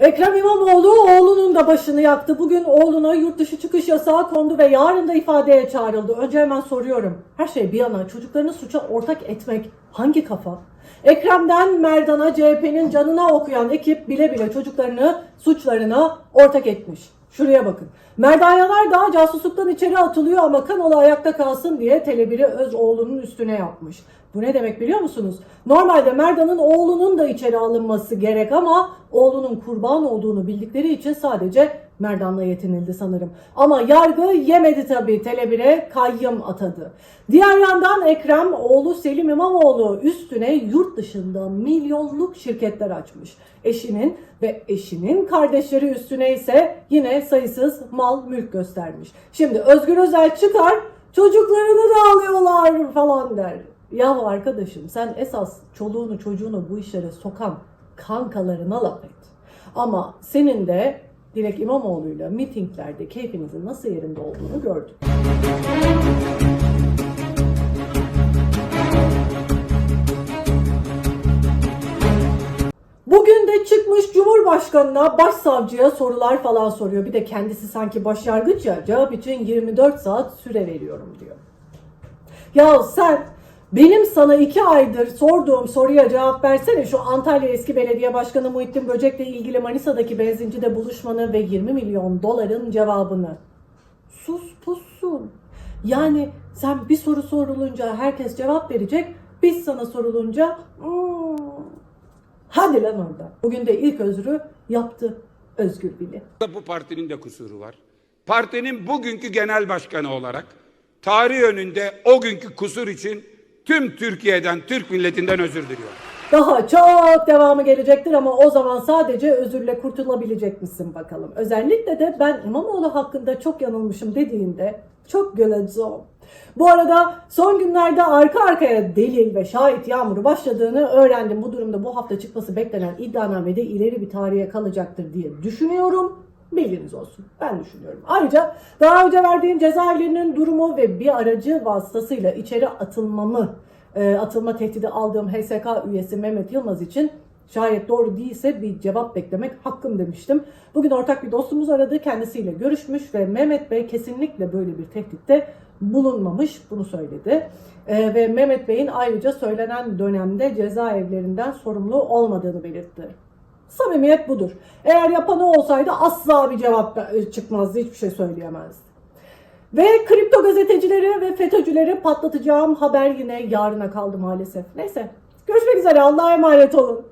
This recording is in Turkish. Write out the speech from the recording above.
Ekrem İmamoğlu oğlunun da başını yaktı. Bugün oğluna yurt dışı çıkış yasağı kondu ve yarın da ifadeye çağrıldı. Önce hemen soruyorum. Her şey bir yana çocuklarını suça ortak etmek hangi kafa? Ekrem'den Merdan'a CHP'nin canına okuyan ekip bile bile çocuklarını suçlarına ortak etmiş. Şuraya bakın. Merdan Yanardağ casusluktan içeri atılıyor ama kanalı ayakta kalsın diye Tele1'i öz oğlunun üstüne yapmış. Bu ne demek biliyor musunuz? Normalde Merdan'ın oğlunun da içeri alınması gerek ama oğlunun kurban olduğunu bildikleri için sadece Merdan'la yetinildi sanırım. Ama yargı yemedi tabii Tele1'e kayyım atadı. Diğer yandan Ekrem oğlu Selim İmamoğlu üstüne yurt dışında milyonluk şirketler açmış. Eşinin ve eşinin kardeşleri üstüne ise yine sayısız mal mülk göstermiş. Şimdi Özgür Özel çıkar çocuklarını da alıyorlar falan der. Ya arkadaşım sen esas çoluğunu çocuğunu bu işlere sokan kankalarına laf et. Ama senin de Dilek İmamoğlu'yla mitinglerde keyfinizin nasıl yerinde olduğunu gördük. Bugün de çıkmış Cumhurbaşkanına, başsavcıya sorular falan soruyor. Bir de kendisi sanki başyargıç ya cevap için 24 saat süre veriyorum diyor. Ya sen benim sana iki aydır sorduğum soruya cevap versene. Şu Antalya eski belediye başkanı Muhittin Böcek'le ilgili Manisa'daki benzincide buluşmanı ve 20 milyon doların cevabını. Sus pussun. Yani sen bir soru sorulunca herkes cevap verecek. Biz sana sorulunca "Hmm, hadi lan orada. Bugün de ilk özrü yaptı Özgür Bili. Bu partinin de kusuru var. Partinin bugünkü genel başkanı olarak tarih önünde o günkü kusur için tüm Türkiye'den, Türk milletinden özür diliyorum. Daha çok devamı gelecektir ama o zaman sadece özürle kurtulabilecek misin bakalım. Özellikle de ben İmamoğlu hakkında çok yanılmışım dediğinde çok göreceğim. Bu arada son günlerde arka arkaya delil ve şahit yağmuru başladığını öğrendim. Bu durumda bu hafta çıkması beklenen iddianamede ileri bir tarihe kalacaktır diye düşünüyorum. Bilginiz olsun. Ben düşünüyorum. Ayrıca daha önce verdiğim cezaevlerinin durumu ve bir aracı vasıtasıyla içeri atılmamı, e, atılma tehdidi aldığım HSK üyesi Mehmet Yılmaz için şayet doğru değilse bir cevap beklemek hakkım demiştim. Bugün ortak bir dostumuz aradı. Kendisiyle görüşmüş ve Mehmet Bey kesinlikle böyle bir tehditte bulunmamış. Bunu söyledi. E, ve Mehmet Bey'in ayrıca söylenen dönemde cezaevlerinden sorumlu olmadığını belirtti. Samimiyet budur. Eğer yapanı olsaydı asla bir cevap e, çıkmazdı, hiçbir şey söyleyemezdi. Ve kripto gazetecileri ve FETÖ'cüleri patlatacağım haber yine yarına kaldı maalesef. Neyse, görüşmek üzere, Allah'a emanet olun.